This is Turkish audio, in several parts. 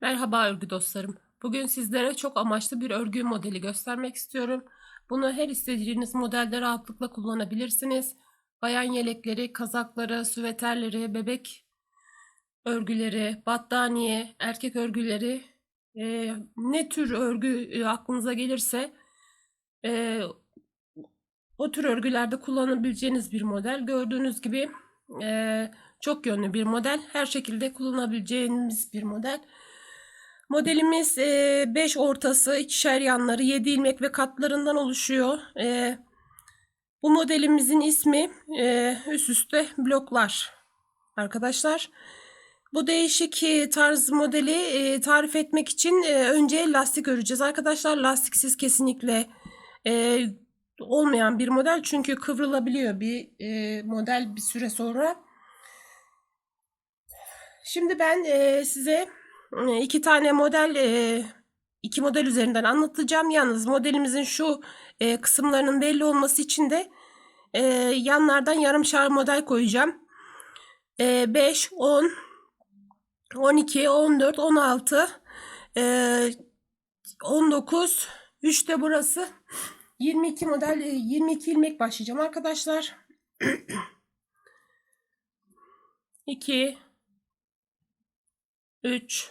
Merhaba örgü dostlarım. Bugün sizlere çok amaçlı bir örgü modeli göstermek istiyorum. Bunu her istediğiniz modelde rahatlıkla kullanabilirsiniz. Bayan yelekleri, kazakları, süveterleri, bebek örgüleri, battaniye, erkek örgüleri, e, ne tür örgü e, aklınıza gelirse e, o tür örgülerde kullanabileceğiniz bir model. Gördüğünüz gibi e, çok yönlü bir model. Her şekilde kullanabileceğiniz bir model. Modelimiz 5 ortası, ikişer yanları, 7 ilmek ve katlarından oluşuyor. Bu modelimizin ismi üst üste bloklar arkadaşlar. Bu değişik tarz modeli tarif etmek için önce lastik öreceğiz. Arkadaşlar lastiksiz kesinlikle olmayan bir model çünkü kıvrılabiliyor bir model bir süre sonra. Şimdi ben size iki tane model e, iki model üzerinden anlatacağım. Yalnız modelimizin şu e, kısımlarının belli olması için de e, yanlardan yarımşar model koyacağım. E, 5, 10, 12, 14, 16, e, 19, 3 de burası. 22 model, e, 22 ilmek başlayacağım arkadaşlar. 2, 3,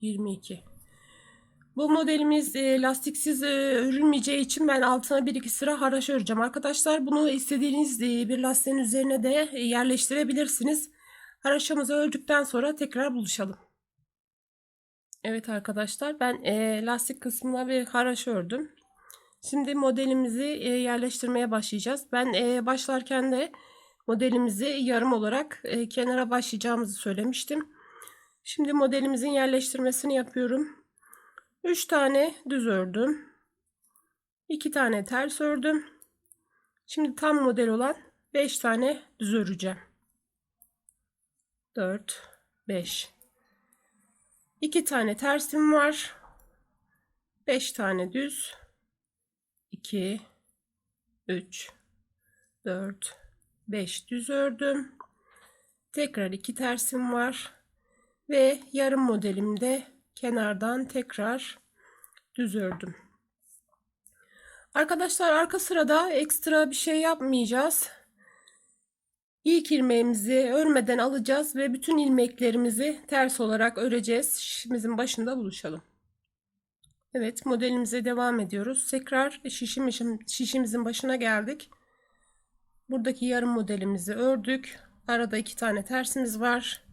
22. Bu modelimiz e, lastiksiz e, örülmeyeceği için ben altına bir iki sıra haraş öreceğim arkadaşlar. Bunu istediğiniz e, bir lastiğin üzerine de e, yerleştirebilirsiniz. Haraşamızı ördükten sonra tekrar buluşalım. Evet arkadaşlar ben e, lastik kısmına bir haraş ördüm. Şimdi modelimizi e, yerleştirmeye başlayacağız. Ben e, başlarken de modelimizi yarım olarak e, kenara başlayacağımızı söylemiştim. Şimdi modelimizin yerleştirmesini yapıyorum. 3 tane düz ördüm. 2 tane ters ördüm. Şimdi tam model olan 5 tane düz öreceğim. 4 5 2 tane tersim var. 5 tane düz. 2 3 4 5 düz ördüm. Tekrar 2 tersim var. Ve yarım modelimde kenardan tekrar düz ördüm. Arkadaşlar arka sırada ekstra bir şey yapmayacağız. İlk ilmeğimizi örmeden alacağız ve bütün ilmeklerimizi ters olarak öreceğiz. Şişimizin başında buluşalım. Evet modelimize devam ediyoruz. Tekrar şişim, şişimizin başına geldik. Buradaki yarım modelimizi ördük. Arada iki tane tersimiz var.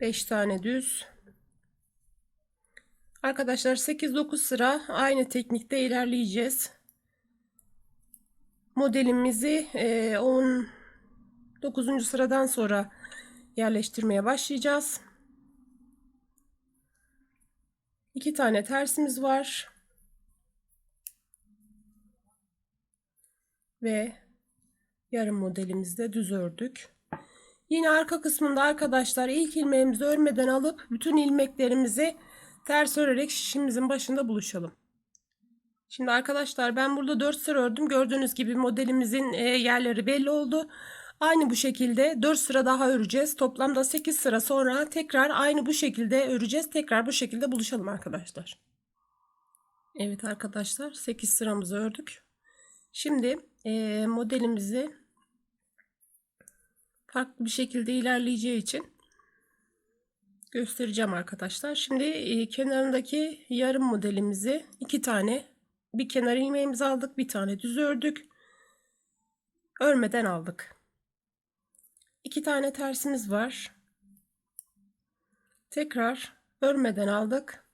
Beş tane düz. Arkadaşlar 8-9 sıra aynı teknikte ilerleyeceğiz. Modelimizi 19. E, sıradan sonra yerleştirmeye başlayacağız. İki tane tersimiz var. Ve yarım modelimizde düz ördük. Yine arka kısmında arkadaşlar ilk ilmeğimizi örmeden alıp bütün ilmeklerimizi ters örerek şişimizin başında buluşalım. Şimdi arkadaşlar ben burada 4 sıra ördüm. Gördüğünüz gibi modelimizin e, yerleri belli oldu. Aynı bu şekilde 4 sıra daha öreceğiz. Toplamda 8 sıra sonra tekrar aynı bu şekilde öreceğiz. Tekrar bu şekilde buluşalım arkadaşlar. Evet arkadaşlar 8 sıramızı ördük. Şimdi e, modelimizi farklı bir şekilde ilerleyeceği için göstereceğim arkadaşlar. Şimdi e, kenarındaki yarım modelimizi iki tane bir kenar ilmeğimizi aldık. Bir tane düz ördük. Örmeden aldık. İki tane tersimiz var. Tekrar örmeden aldık.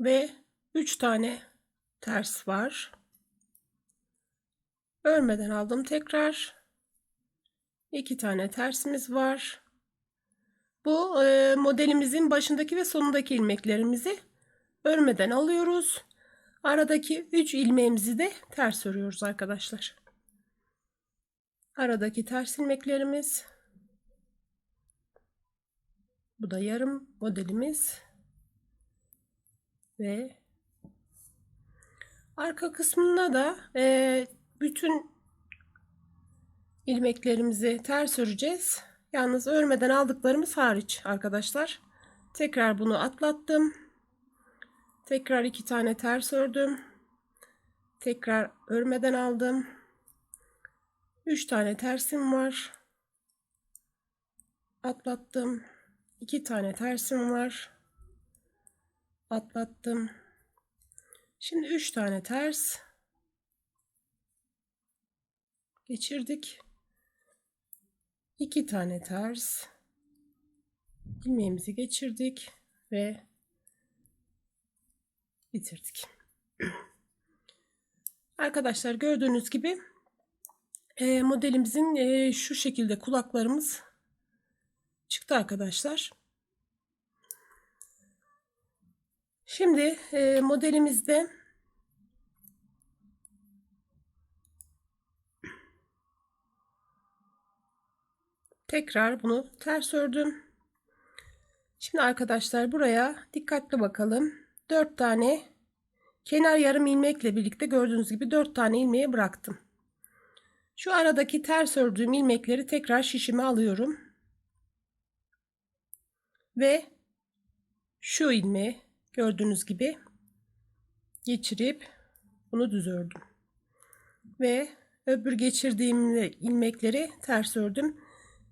Ve üç tane ters var. Örmeden aldım tekrar iki tane tersimiz var. Bu e, modelimizin başındaki ve sonundaki ilmeklerimizi örmeden alıyoruz. Aradaki 3 ilmeğimizi de ters örüyoruz arkadaşlar. Aradaki ters ilmeklerimiz. Bu da yarım modelimiz. Ve arka kısmında da e, bütün ilmeklerimizi ters öreceğiz. Yalnız örmeden aldıklarımız hariç arkadaşlar. Tekrar bunu atlattım. Tekrar iki tane ters ördüm. Tekrar örmeden aldım. Üç tane tersim var. Atlattım. İki tane tersim var. Atlattım. Şimdi üç tane ters geçirdik. İki tane ters ilmeğimizi geçirdik ve bitirdik. Arkadaşlar gördüğünüz gibi e, modelimizin e, şu şekilde kulaklarımız çıktı arkadaşlar. Şimdi e, modelimizde tekrar bunu ters ördüm. Şimdi arkadaşlar buraya dikkatli bakalım. 4 tane kenar yarım ilmekle birlikte gördüğünüz gibi 4 tane ilmeği bıraktım. Şu aradaki ters ördüğüm ilmekleri tekrar şişime alıyorum. Ve şu ilmeği gördüğünüz gibi geçirip bunu düz ördüm. Ve öbür geçirdiğim ilmekleri ters ördüm.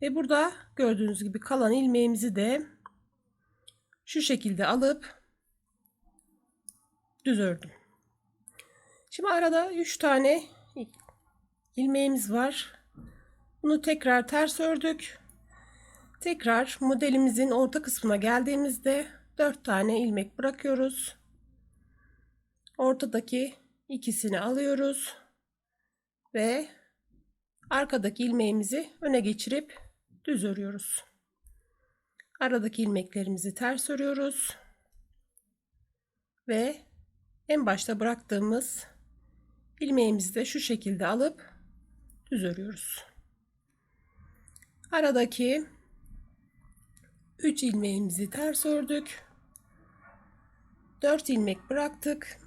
Ve burada gördüğünüz gibi kalan ilmeğimizi de şu şekilde alıp düz ördüm. Şimdi arada 3 tane ilmeğimiz var. Bunu tekrar ters ördük. Tekrar modelimizin orta kısmına geldiğimizde 4 tane ilmek bırakıyoruz. Ortadaki ikisini alıyoruz ve arkadaki ilmeğimizi öne geçirip düz örüyoruz. Aradaki ilmeklerimizi ters örüyoruz ve en başta bıraktığımız ilmeğimizi de şu şekilde alıp düz örüyoruz. Aradaki 3 ilmeğimizi ters ördük. 4 ilmek bıraktık.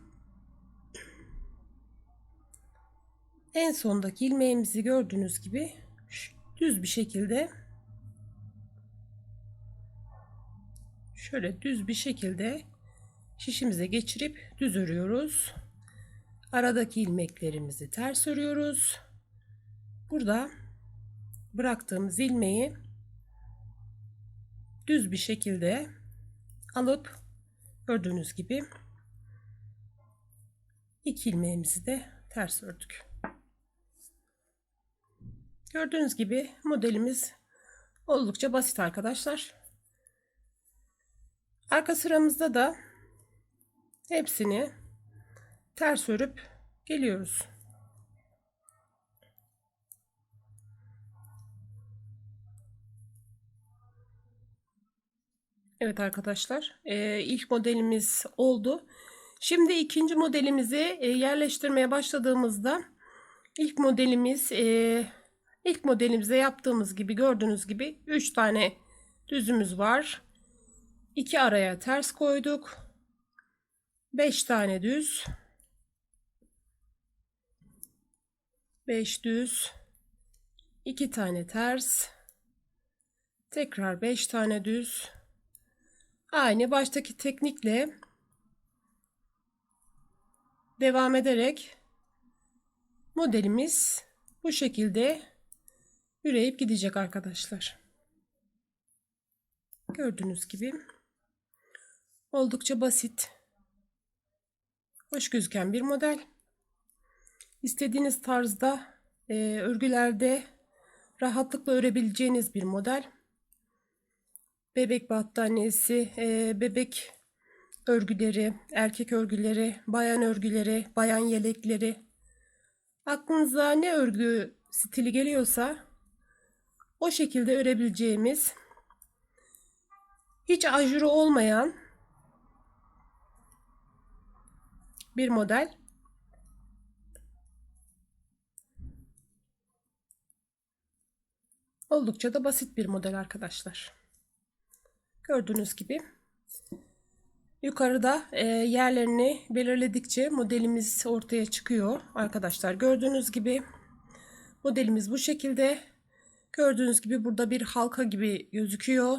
En sondaki ilmeğimizi gördüğünüz gibi düz bir şekilde şöyle düz bir şekilde şişimize geçirip düz örüyoruz. Aradaki ilmeklerimizi ters örüyoruz. Burada bıraktığımız ilmeği düz bir şekilde alıp gördüğünüz gibi iki ilmeğimizi de ters ördük. Gördüğünüz gibi modelimiz oldukça basit arkadaşlar. Arka sıramızda da hepsini ters örüp geliyoruz. Evet arkadaşlar e, ilk modelimiz oldu. Şimdi ikinci modelimizi e, yerleştirmeye başladığımızda ilk modelimiz e, ilk modelimize yaptığımız gibi gördüğünüz gibi 3 tane düzümüz var. 2 araya ters koyduk. 5 tane düz. 5 düz. 2 tane ters. Tekrar 5 tane düz. Aynı baştaki teknikle devam ederek modelimiz bu şekilde yürüyüp gidecek arkadaşlar. Gördüğünüz gibi oldukça basit, hoş gözüken bir model. İstediğiniz tarzda e, örgülerde rahatlıkla örebileceğiniz bir model bebek battaniyesi, e, bebek örgüleri, erkek örgüleri, bayan örgüleri, bayan yelekleri. Aklınıza ne örgü stili geliyorsa O şekilde örebileceğimiz hiç ajuru olmayan bir model. Oldukça da basit bir model arkadaşlar. Gördüğünüz gibi yukarıda e, yerlerini belirledikçe modelimiz ortaya çıkıyor arkadaşlar. Gördüğünüz gibi modelimiz bu şekilde. Gördüğünüz gibi burada bir halka gibi gözüküyor.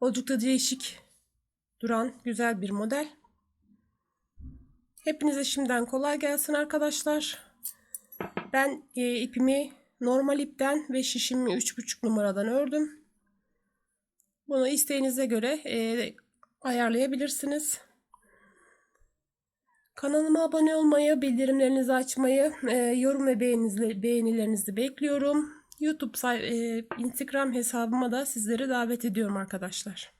Oldukça değişik duran güzel bir model. Hepinize şimdiden kolay gelsin arkadaşlar. Ben e, ipimi normal ipten ve şişimi 3,5 numaradan ördüm. Bunu isteğinize göre e, ayarlayabilirsiniz. Kanalıma abone olmayı, bildirimlerinizi açmayı, e, yorum ve beğenilerinizi bekliyorum. YouTube e, Instagram hesabıma da sizleri davet ediyorum arkadaşlar.